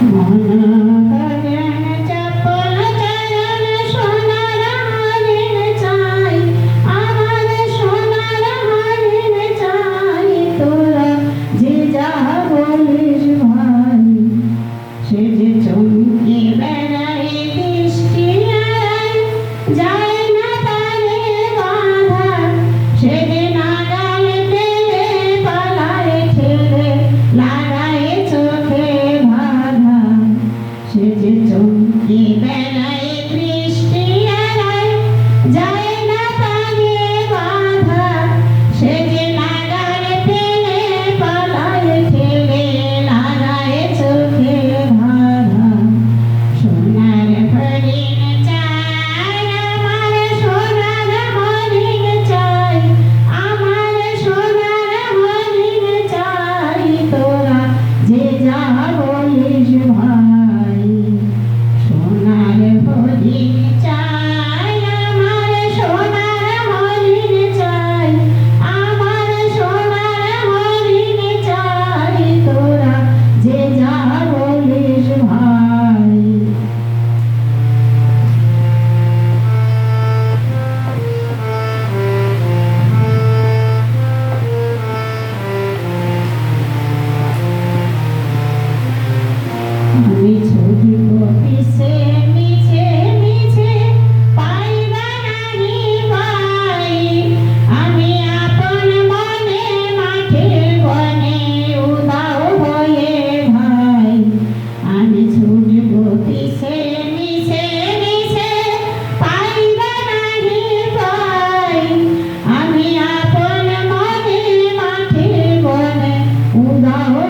Mm-hmm.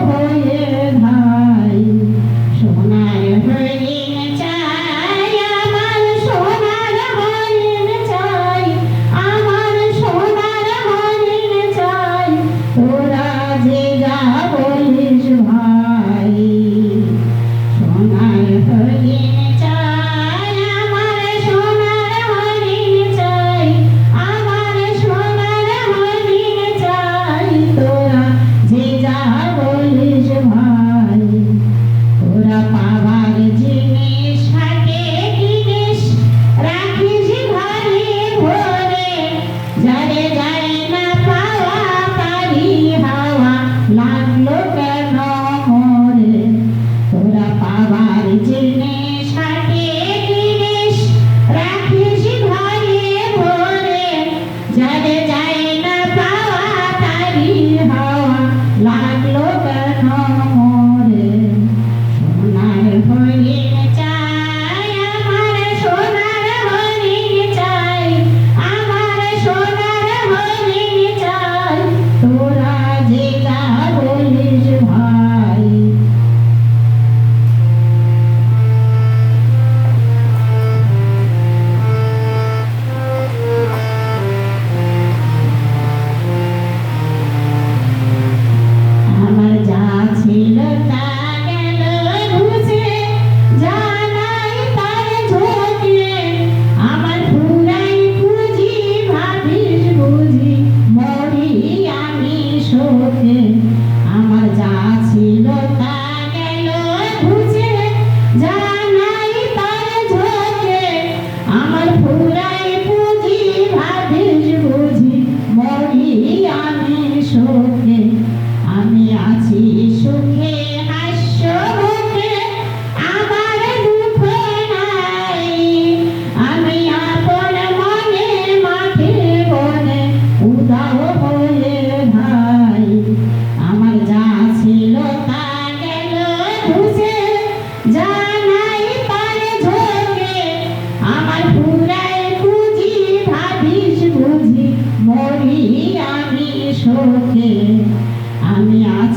হয়ে لو کر ہم۔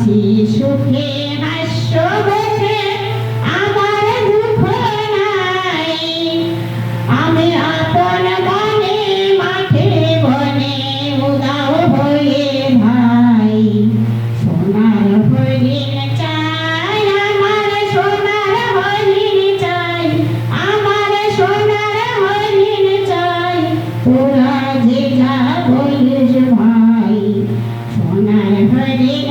আছি সুখে আমার দুঃখ নাই। আমি আপন মনে, মাঠে বনে উদাও হয়ে ভাই। সোনার হরিণ চাই, আমার সোনার হরিণ চাই, আমার সোনার হরিণ চাই। তোরা যে যা ভাই, সোনার হরিণ